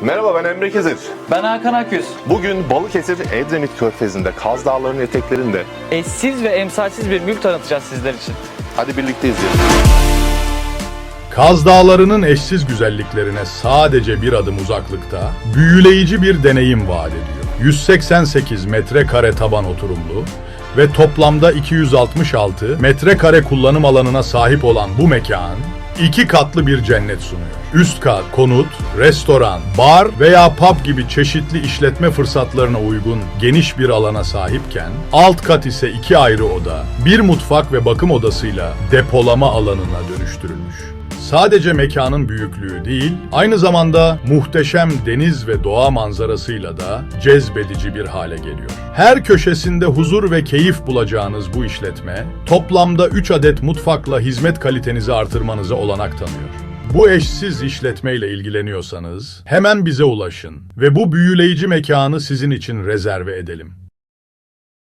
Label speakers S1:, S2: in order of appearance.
S1: Merhaba ben Emre Kezir.
S2: Ben Hakan Akyüz.
S1: Bugün Balıkesir Edremit Körfezi'nde Kaz Dağları'nın eteklerinde.
S2: Eşsiz ve emsalsiz bir mülk tanıtacağız sizler için.
S1: Hadi birlikte izleyelim.
S3: Kaz Dağları'nın eşsiz güzelliklerine sadece bir adım uzaklıkta büyüleyici bir deneyim vaat ediyor. 188 metrekare taban oturumlu ve toplamda 266 metrekare kullanım alanına sahip olan bu mekan iki katlı bir cennet sunuyor. Üst kat konut, restoran, bar veya pub gibi çeşitli işletme fırsatlarına uygun geniş bir alana sahipken alt kat ise iki ayrı oda, bir mutfak ve bakım odasıyla depolama alanına dönüştürülmüş. Sadece mekanın büyüklüğü değil, aynı zamanda muhteşem deniz ve doğa manzarasıyla da cezbedici bir hale geliyor. Her köşesinde huzur ve keyif bulacağınız bu işletme, toplamda 3 adet mutfakla hizmet kalitenizi artırmanıza olanak tanıyor. Bu eşsiz işletmeyle ilgileniyorsanız hemen bize ulaşın ve bu büyüleyici mekanı sizin için rezerve edelim.